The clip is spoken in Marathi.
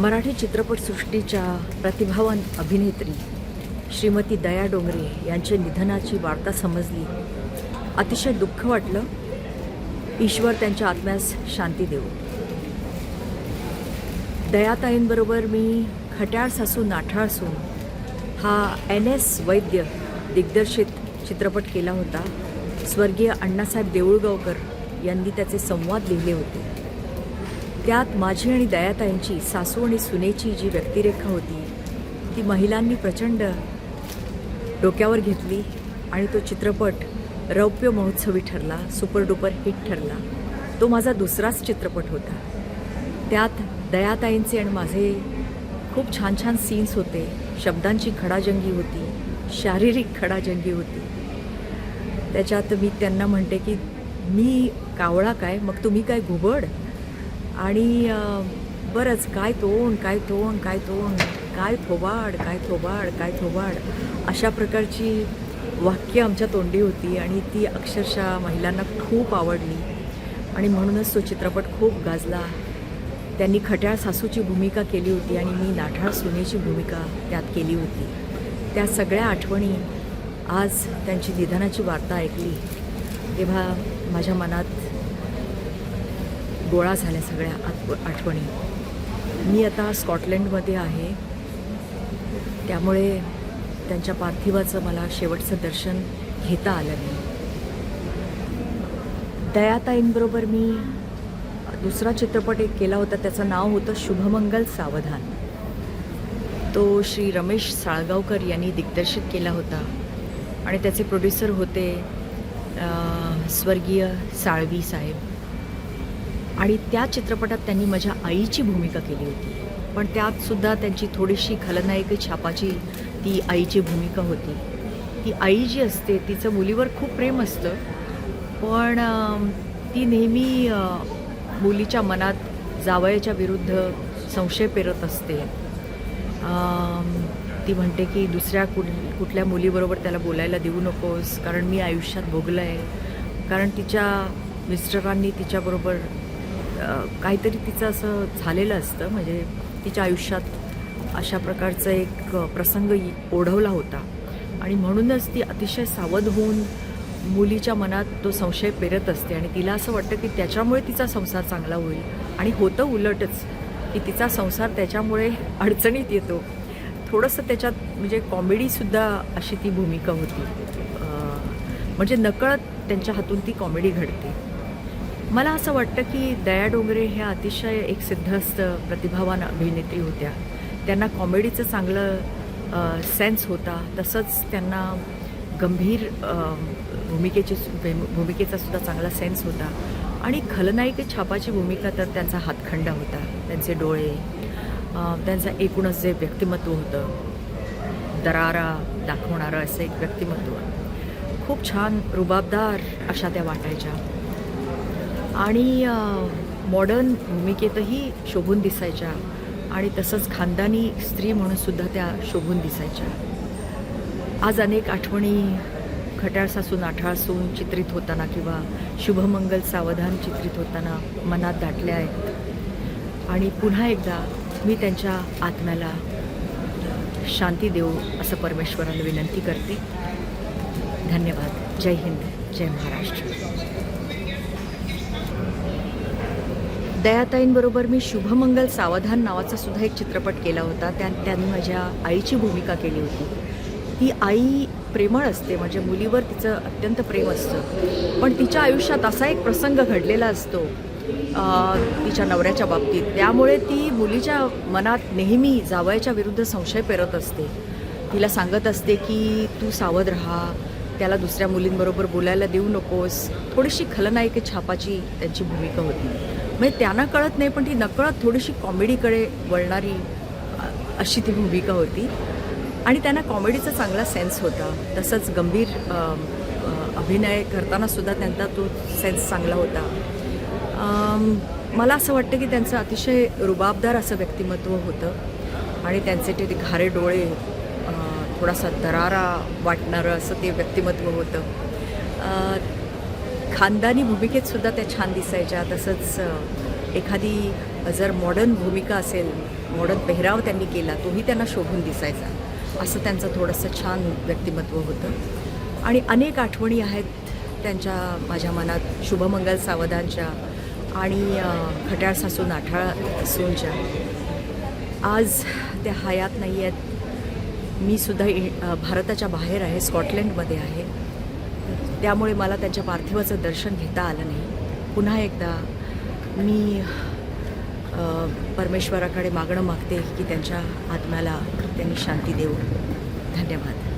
मराठी चित्रपटसृष्टीच्या प्रतिभावान अभिनेत्री श्रीमती दया डोंगरे यांच्या निधनाची वार्ता समजली. अतिशय दुःख वाटलं. ईश्वर त्यांच्या आत्म्यास शांती देऊ दयाताईंबरोबर मी खट्याळ सासू नाठाळ सून हा एन एस वैद्य दिग्दर्शित चित्रपट केला होता. स्वर्गीय अण्णासाहेब देऊळगावकर यांनी त्याचे संवाद लिहिले होते. त्यात माझी आणि दयाताईंची सासू आणि सुनेची जी व्यक्तिरेखा होती ती महिलांनी प्रचंड डोक्यावर घेतली आणि तो चित्रपट रौप्य महोत्सवी ठरला सुपर डुपर हिट ठरला. तो माझा दुसराच चित्रपट होता. त्यात दयाताईंचे आणि माझे खूप छान छान सीन्स होते. शब्दांची खडाजंगी होती शारीरिक खडाजंगी होती. त्याच्यात मी त्यांना म्हणते की मी कावळा काय? मग तुम्ही काय घुबड? आणि बरंच काय तोंड काय तोंड काय तोंड काय थोबाड काय थोबाड काय थोबाड अशा प्रकारची वाक्य आमच्या तोंडी होती आणि ती अक्षरशः महिलांना खूप आवडली. आणि म्हणूनच तो चित्रपट खूप गाजला. त्यांनी खट्याळ सासूची भूमिका केली होती आणि मी नाठाळ सुनेची भूमिका त्यात केली होती. त्या सगळ्या आठवणी आज त्यांची निधनाची वार्ता ऐकली. तेव्हा माझ्या मनात गोळा झाल्या सगळ्या आत आठवणी. मी आता स्कॉटलंडमध्ये आहे. त्यामुळे त्यांच्या पार्थिवाचं मला शेवटचं दर्शन घेता आलं नाही. दयाताईंबरोबर मी दुसरा चित्रपट एक केला होता. त्याचं नाव होतं शुभमंगल सावधान. तो श्री रमेश साळगावकर यांनी दिग्दर्शित केला होता. आणि त्याचे प्रोड्युसर होते स्वर्गीय साळवी साहेब. आणि त्या चित्रपटात त्यांनी माझ्या आईची भूमिका केली होती. पण त्यात सुद्धा त्यांची थोडीशी खलनायकी छापाची ती आईची भूमिका होती. ती आई जी असते तिचं मुलीवर खूप प्रेम असतं. पण ती नेहमी मुलीच्या मनात जावयाच्या विरुद्ध संशय पेरत असते. ती म्हणते की दुसऱ्या कुठ कुठल्या मुलीबरोबर त्याला बोलायला देऊ नकोस कारण मी आयुष्यात भोगलं आहे कारण तिच्या मिस्टरांनी तिच्याबरोबर काहीतरी तिचं असं झालेलं असतं. म्हणजे तिच्या आयुष्यात अशा प्रकारचा एक प्रसंग ओढवला होता. आणि म्हणूनच ती अतिशय सावध होऊन मुलीच्या मनात तो संशय पेरत असते. आणि तिला असं वाटतं की त्याच्यामुळे तिचा संसार चांगला होईल. आणि होतं उलटच की तिचा संसार त्याच्यामुळे अडचणीत येतो. थोडंसं त्याच्यात म्हणजे कॉमेडीसुद्धा अशी ती भूमिका होती. म्हणजे नकळत त्यांच्या हातून ती कॉमेडी घडते. मला असं वाटतं की दया डोंगरे ह्या अतिशय एक सिद्धस्त प्रतिभावान अभिनेत्री होत्या. त्यांना कॉमेडीचं चांगलं सेन्स होता. तसंच त्यांना गंभीर भूमिकेची भूमिकेचा सुद्धा चांगला सेन्स होता. आणि खलनायकी छापाची भूमिका तर त्यांचा हातखंडा होता. त्यांचे डोळे त्यांचं एकूणच जे व्यक्तिमत्व होतं दरारा दाखवणारं असं एक व्यक्तिमत्व. खूप छान रुबाबदार अशा त्या वाटायच्या. आणि मॉडर्न भूमिकेतही शोभून दिसायच्या आणि तसंच खानदानी स्त्री म्हणून सुद्धा त्या शोभून दिसायच्या. आज अनेक आठवणी खट्याळ सासून आठाळसून चित्रित होताना किंवा शुभमंगल सावधान चित्रित होताना मनात दाटल्या आहेत. आणि पुन्हा एकदा मी त्यांच्या आत्म्याला शांती देऊ असं परमेश्वराला विनंती करते. धन्यवाद. जय हिंद. जय महाराष्ट्र. दयाताईंबरोबर मी शुभमंगल सावधान नावाचा सुद्धा एक चित्रपट केला होता. त्या त्यांनी माझ्या आईची भूमिका केली होती. ती आई प्रेमळ असते. माझ्या मुलीवर तिचं अत्यंत प्रेम असतं. पण तिच्या आयुष्यात असा एक प्रसंग घडलेला असतो तिच्या नवऱ्याच्या बाबतीत. त्यामुळे ती मुलीच्या मनात नेहमी जावयाच्या विरुद्ध संशय पेरत असते. तिला सांगत असते की तू सावध राहा. त्याला दुसऱ्या मुलींबरोबर बोलायला देऊ नकोस. थोडीशी खलनायकी छापाची त्यांची भूमिका होती. म्हणजे त्यांना कळत नाही पण ती नकळत थोडीशी कॉमेडीकडे वळणारी अशी ती भूमिका होती. आणि त्यांना कॉमेडीचा चांगला सेन्स होता. तसंच गंभीर अभिनय करताना सुद्धा त्यांचा तो सेन्स चांगला होता. मला असं वाटतं की त्यांचं अतिशय रुबाबदार असं व्यक्तिमत्व होतं. आणि त्यांचे ते घारे डोळे थोडासा दरारा वाटणारं असं ते व्यक्तिमत्व होतं. खानदानी भूमिकेत सुद्धा त्या छान दिसायच्या. तसंच एखादी जर मॉडर्न भूमिका असेल मॉडर्न पेहराव त्यांनी केला तोही त्यांना शोभून दिसायचा. असं त्यांचं थोडंसं छान व्यक्तिमत्व होतं. आणि अनेक आठवणी आहेत त्यांच्या माझ्या मनात. शुभमंगल सावधानच्या आणि खट्याळ सासू नाठाळ सूनच्या आज त्या हयात नाही आहेत मी सुद्धा भारताच्या बाहेर आहे स्कॉटलंडमध्ये आहे. त्यामुळे मला त्यांच्या पार्थिवाचं दर्शन घेता आलं नाही. पुन्हा एकदा मी परमेश्वराकडे मागणं मागते की त्यांच्या आत्म्याला त्यांनी शांती देऊ धन्यवाद.